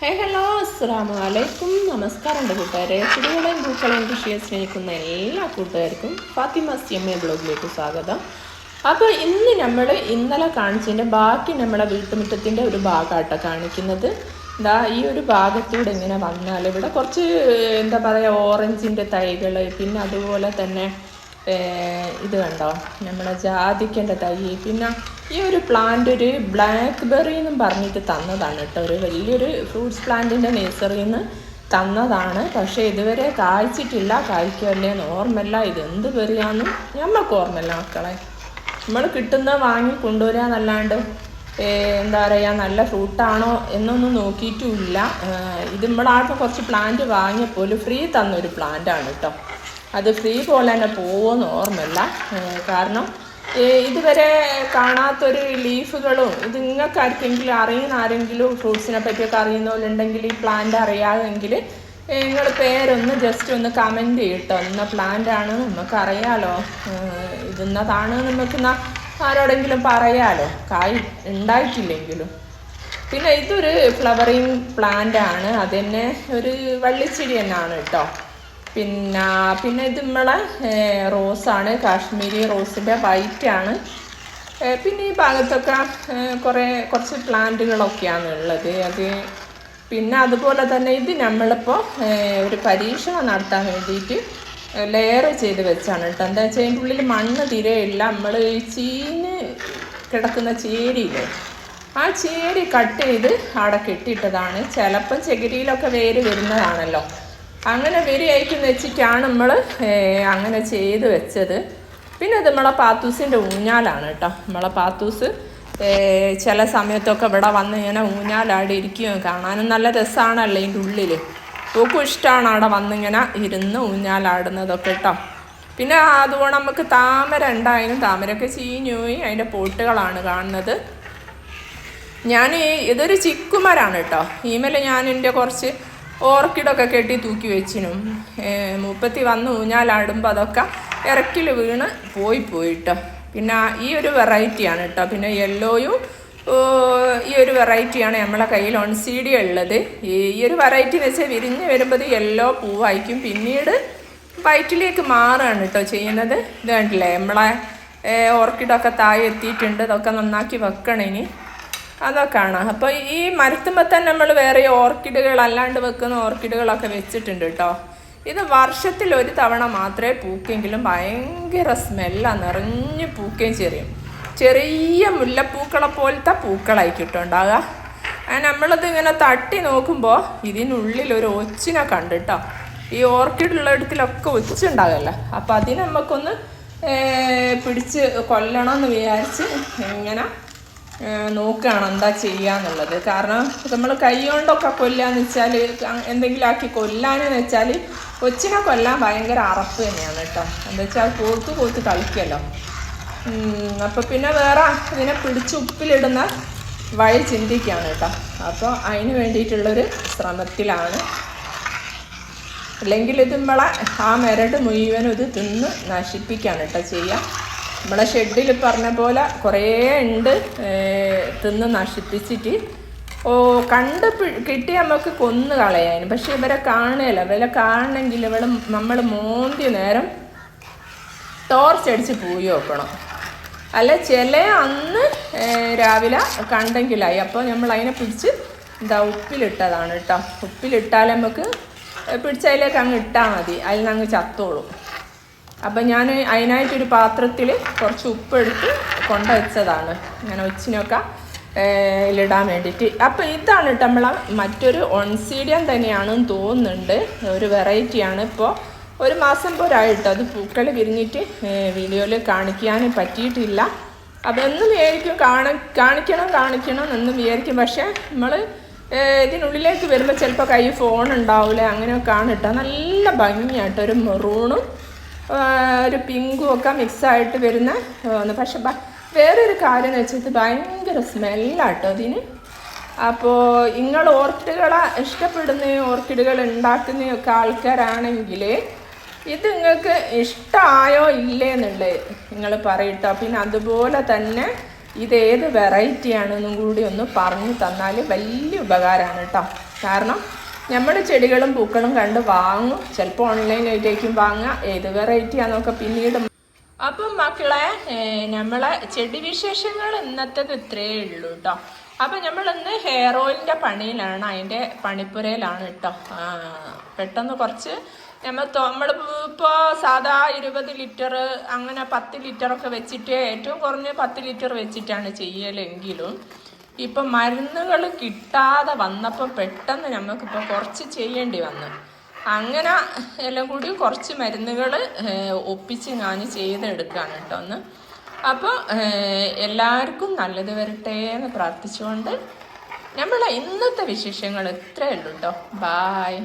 ഹേ hello അസ്സാം വലൈക്കും നമസ്കാരം ഉണ്ട് കൂട്ടുകാരെ. ചെടികളെയും പൂക്കളെയും കൃഷിയെ സ്നേഹിക്കുന്ന എല്ലാ കൂട്ടുകാർക്കും ഫാത്തിമ സി എം എ ബ്ലോഗിലേക്ക് സ്വാഗതം. അപ്പോൾ ഇന്ന് നമ്മൾ ഇന്നലെ കാണിച്ചതിന്റെ ബാക്കി നമ്മളെ വീട്ടുമുറ്റത്തിന്റെ ഒരു ഭാഗമായിട്ടാണ് കാണിക്കുന്നത്. ഇതാ ഈ ഒരു ഭാഗത്തൂടെ ഇങ്ങനെ വന്നാൽ ഇവിടെ കുറച്ച് എന്താ പറയുക ഓറഞ്ചിന്റെ തൈകൾ പിന്നെ അതുപോലെ തന്നെ ഇത് കണ്ടോ? നമ്മളെ ജാതിക്കേണ്ട തൈ പിന്നെ ഈ ഒരു പ്ലാന്റ് ഒരു ബ്ലാക്ക് ബെറി എന്നും പറഞ്ഞിട്ട് തന്നതാണ് കേട്ടോ. ഒരു വലിയൊരു ഫ്രൂട്ട്സ് പ്ലാന്റിന്റെ നേഴ്സറിയിൽ നിന്ന് തന്നതാണ്. പക്ഷേ ഇതുവരെ കായ്ച്ചിട്ടില്ല. കായ്ക്കുമല്ലേ ഓർമ്മല്ല ഇത് എന്ത് ബെറിയാന്നും ഞമ്മക്ക് ഓർമ്മല്ല മക്കളെ. നമ്മൾ കിട്ടുന്ന വാങ്ങി കൊണ്ടുവരിക എന്നല്ലാണ്ട് എന്താ പറയുക നല്ല ഫ്രൂട്ടാണോ എന്നൊന്നും നോക്കിയിട്ടുമില്ല ഇത് നമ്മളാർക്കും കുറച്ച് പ്ലാന്റ് വാങ്ങിയപ്പോൾ ഫ്രീ തന്നൊരു പ്ലാന്റാണ് കേട്ടോ. അത് ഫ്രീ പോലെ തന്നെ പോകുമെന്ന് ഓർമ്മയില്ല കാരണം ഇതുവരെ കാണാത്തൊരു ലീഫുകളും ഇത് നിങ്ങൾക്ക് ആർക്കെങ്കിലും അറിയുന്ന ആരെങ്കിലും ഫ്രൂട്ട്സിനെ പറ്റിയൊക്കെ അറിയുന്നവരുണ്ടെങ്കിൽ ഈ പ്ലാന്റ് അറിയാമെങ്കിൽ നിങ്ങൾ പേരൊന്ന് ജസ്റ്റ് ഒന്ന് കമന്റ് ചെയ്യട്ടോ. ഇന്ന പ്ലാന്റ് ആണ് നമുക്ക് അറിയാലോ ഇതിന്നതാണ് നമുക്ക് ആരോടെങ്കിലും പറയാലോ. കായ് ഉണ്ടായിട്ടില്ലെങ്കിലും. പിന്നെ ഇതൊരു ഫ്ലവറിങ് പ്ലാന്റ് ആണ്. അതന്നെ ഒരു വള്ളിച്ചെടി തന്നെയാണ് കേട്ടോ. പിന്നെ പിന്നെ ഇത് നമ്മളെ റോസാണ്. കാശ്മീരി റോസിന്റെ വൈറ്റ് ആണ് പിന്നെ ഈ ഭാഗത്തൊക്കെ കുറേ കുറച്ച് പ്ലാന്റുകളൊക്കെയാണ് ഉള്ളത്. അത് പിന്നെ അതുപോലെ തന്നെ ഇത് നമ്മളിപ്പോൾ ഒരു പരീക്ഷണം നടത്താൻ വേണ്ടിയിട്ട് ലെയർ ചെയ്ത് വെച്ചാണ് കേട്ടോ. എന്താ വെച്ചാൽ അതിന്റെ ഉള്ളിൽ മണ്ണ് തിരയില്ല. നമ്മൾ ചീഞ്ഞ് കിടക്കുന്ന ചേരിയില്ലേ ആ ചേരി കട്ട് ചെയ്ത് അവിടെ കെട്ടിയിട്ടതാണ്. ചിലപ്പം ചകിരിയിലൊക്കെ വേര് വരുന്നതാണല്ലോ. അങ്ങനെ വരിയായിരിക്കും വെച്ചിട്ടാണ് നമ്മൾ അങ്ങനെ ചെയ്ത് വെച്ചത്. പിന്നെ ഇത് നമ്മളെ പാത്തൂസിന്റെ ഊഞ്ഞാലാണ് കേട്ടോ നമ്മളെ പാത്തൂസ് ചില സമയത്തൊക്കെ ഇവിടെ വന്ന് ഇങ്ങനെ ഊഞ്ഞാലാടി ഇരിക്കുകയും കാണാനും നല്ല രസമാണല്ലോ ഇതിന്റെ ഉള്ളിൽ പൂക്കും ഇഷ്ടമാണ് അവിടെ വന്നിങ്ങനെ ഇരുന്ന് ഊഞ്ഞാലാടുന്നതൊക്കെ കേട്ടോ പിന്നെ അതുകൊണ്ട് നമുക്ക് താമര ഉണ്ടായാലും താമരയൊക്കെ ചീഞ്ഞുപോയി അതിന്റെ പൊട്ടുകളാണ് കാണുന്നത്. ഞാൻ ഇതൊരു ചിക്കുമരാണ് കേട്ടോ ഈമേൽ ഞാൻ എന്റെ കുറച്ച് ഓർക്കിഡൊക്കെ കെട്ടി തൂക്കി വെച്ചിനും. മുപ്പത്തി വന്ന് ഊഞ്ഞാലാടുമ്പോൾ അതൊക്കെ ഇറക്കിൽ വീണ് പോയി പോയിട്ടോ. പിന്നെ ഈ ഒരു വെറൈറ്റിയാണ് കേട്ടോ. പിന്നെ യെല്ലോയും ഈ ഒരു വെറൈറ്റിയാണ് നമ്മളെ കയ്യിൽ ഒൺസീഡി ഉള്ളത്. ഈ ഒരു വെറൈറ്റി എന്ന് വെച്ചാൽ വിരിഞ്ഞ് വരുമ്പോൾ യെല്ലോ പൂവായിരിക്കും. പിന്നീട് വൈറ്റിലേക്ക് മാറുകയാണ് കേട്ടോ ചെയ്യുന്നത്. ഇത് കണ്ടില്ലേ? നമ്മളെ ഓർക്കിഡൊക്കെ താഴെ എത്തിയിട്ടുണ്ട്. ഇതൊക്കെ നന്നാക്കി വെക്കണം ഇനി. അതൊക്കെയാണ് അപ്പോൾ ഈ മരത്തുമ്പോൾ തന്നെ നമ്മൾ വേറെ ഓർക്കിഡുകൾ അല്ലാണ്ട് വെക്കുന്ന ഓർക്കിഡുകളൊക്കെ വെച്ചിട്ടുണ്ട് കേട്ടോ. ഇത് വർഷത്തിൽ ഒരു തവണ മാത്രമേ പൂക്കെങ്കിലും ഭയങ്കര സ്മെല്ലാണ് നിറഞ്ഞ് പൂക്കുകയും ചെറിയും. ചെറിയ മുല്ലപ്പൂക്കളെ പോലത്തെ പൂക്കളായി കിട്ടുണ്ടാകുക അങ്ങനെ നമ്മളത് ഇങ്ങനെ തട്ടി നോക്കുമ്പോൾ ഇതിനുള്ളിൽ ഒരു ഒച്ചിനെ കണ്ടിട്ടോ. ഈ ഓർക്കിഡ് ഉള്ളിടത്തിലൊക്കെ ഒച്ചുണ്ടാകല്ലോ? അപ്പം അതിനെ നമുക്കൊന്ന് പിടിച്ച് കൊല്ലണമെന്ന് വിചാരിച്ച് ഇങ്ങനെ നോക്കുകയാണ് എന്താ ചെയ്യാന്നുള്ളത് കാരണം നമ്മൾ കൈ കൊണ്ടൊക്കെ കൊല്ലാന്ന് വെച്ചാൽ എന്തെങ്കിലും ആക്കി കൊല്ലാനെന്ന് വെച്ചാൽ കൊച്ചിനെ കൊല്ലാൻ ഭയങ്കര അറപ്പ് തന്നെയാണ് കേട്ടോ. എന്താ വെച്ചാൽ കോത്ത് കോത്ത് കളിക്കല്ലോ. അപ്പോൾ പിന്നെ വേറെ ഇതിനെ പിടിച്ച് ഉപ്പിലിടുന്ന വഴി ചിന്തിക്കുകയാണ് കേട്ടോ. അപ്പോൾ അതിന് വേണ്ടിയിട്ടുള്ളൊരു ശ്രമത്തിലാണ്. അല്ലെങ്കിൽ ഇത് ആ മെരട് മുഴുവനും ഇത് തിന്ന് നശിപ്പിക്കുകയാണ് കേട്ടോ ചെയ്യുക നമ്മളെ ഷെഡിൽ പറഞ്ഞ പോലെ കുറേ ഉണ്ട് തിന്ന് നശിപ്പിച്ചിട്ട്. ഓ കണ്ട് പി- കിട്ടി നമുക്ക് കൊന്നു കളയാൻ. പക്ഷെ ഇവരെ കാണുകയില്ല ഇവരെ കാണണമെങ്കിൽ ഇവൾ നമ്മൾ മോന്തി നേരം ടോർച്ച് അടിച്ച് പോയി നോക്കണം അല്ല ചില അന്ന് രാവിലെ കണ്ടെങ്കിലായി. അപ്പോൾ നമ്മൾ അതിനെ പിടിച്ച് എന്താ ഉപ്പിലിട്ടതാണ് കേട്ടോ ഉപ്പിലിട്ടാൽ നമുക്ക് പിടിച്ചതിലേക്ക് അങ്ങ് ഇട്ടാൽ മതി. അതിൽ നിന്ന് അങ്ങ് ചത്തോളും. അപ്പം ഞാൻ അതിനായിട്ടൊരു പാത്രത്തിൽ കുറച്ച് ഉപ്പെടുത്ത് കൊണ്ടുവച്ചതാണ് ഇങ്ങനെ ഒച്ചിനൊക്കെ ഇടാൻ വേണ്ടിയിട്ട്. അപ്പം ഇതാണ് നമ്മളെ മറ്റൊരു ഒൺസീഡിയം തന്നെയാണെന്ന് തോന്നുന്നുണ്ട്. ഒരു വെറൈറ്റിയാണ്. ഇപ്പോൾ ഒരു മാസം പോരായിട്ടോ. അത് പൂക്കൾ വിരിഞ്ഞിട്ട് വീഡിയോയിൽ കാണിക്കാൻ പറ്റിയിട്ടില്ല. അതൊന്നും വിചാരിക്കും കാണ കാണിക്കണം കാണിക്കണം എന്നും വിചാരിക്കും. പക്ഷേ നമ്മൾ ഇതിനുള്ളിലേക്ക് വരുമ്പോൾ ചിലപ്പോൾ കൈ ഫോൺ ഉണ്ടാവില്ല അങ്ങനെയൊക്കെ ആണ് നല്ല ഭംഗിയാട്ടോ ഒരു മെറൂണും ഒരു പിങ്കും ഒക്കെ മിക്സായിട്ട് വരുന്ന ഒന്ന് പക്ഷെ വേറൊരു കാര്യം എന്ന് വെച്ചാൽ ഇത് ഭയങ്കര സ്മെല്ലാട്ടോ അതിന്. അപ്പോൾ നിങ്ങൾ ഓർക്കിഡുകളെ ഇഷ്ടപ്പെടുന്ന ഓർക്കിഡുകൾ ഉണ്ടാക്കുന്നയൊക്കെ ആൾക്കാരാണെങ്കിൽ ഇത് നിങ്ങൾക്ക് ഇഷ്ടമായോ ഇല്ലേ എന്നുള്ളത് നിങ്ങൾ പറയട്ടോ. പിന്നെ അതുപോലെ തന്നെ ഇത് ഏത് വെറൈറ്റി ആണെന്നും കൂടി ഒന്ന് പറഞ്ഞു തന്നാൽ വലിയ ഉപകാരമാണ് കേട്ടോ കാരണം നമ്മുടെ ചെടികളും പൂക്കളും കണ്ട് വാങ്ങും. ചിലപ്പോൾ ഓൺലൈനായിട്ടേക്കും വാങ്ങുക ഏത് വെറൈറ്റി ആണെന്നൊക്കെ പിന്നീട് അപ്പം മക്കളെ നമ്മളെ ചെടി വിശേഷങ്ങൾ ഇന്നത്തേത് ഇത്രയേ ഉള്ളൂ കേട്ടോ അപ്പം നമ്മൾ ഇന്ന് ഹെയർ ഓയിലിന്റെ പണിയിലാണ് അതിന്റെ പണിപ്പുരയിലാണ് കേട്ടോ പെട്ടെന്ന് കുറച്ച് നമ്മൾ നമ്മൾ ഇപ്പോൾ സാധാ ഇരുപത് ലിറ്റർ അങ്ങനെ പത്ത് ലിറ്ററൊക്കെ വെച്ചിട്ട് ഏറ്റവും കുറഞ്ഞ പത്ത് ലിറ്റർ വെച്ചിട്ടാണ് ചെയ്യലെങ്കിലും ഇപ്പം മരുന്നുകൾ കിട്ടാതെ വന്നപ്പോൾ പെട്ടെന്ന് നമുക്ക് ഇപ്പൊ കുറച്ച് ചെയ്യേണ്ടി വന്നു. അങ്ങനെ എല്ലാം കൂടി കുറച്ച് മരുന്നുകൾ ഒപ്പിച്ച് ഞാൻ ചെയ്തെടുക്കുകയാണ് കേട്ടോ ഒന്ന്. അപ്പോൾ എല്ലാവർക്കും നല്ലത് വരട്ടെ എന്ന് പ്രാർത്ഥിച്ചുകൊണ്ട് നമ്മളെ ഇന്നത്തെ വിശേഷങ്ങൾ ഇത്രയേ ഉള്ളൂ കേട്ടോ. ബായ്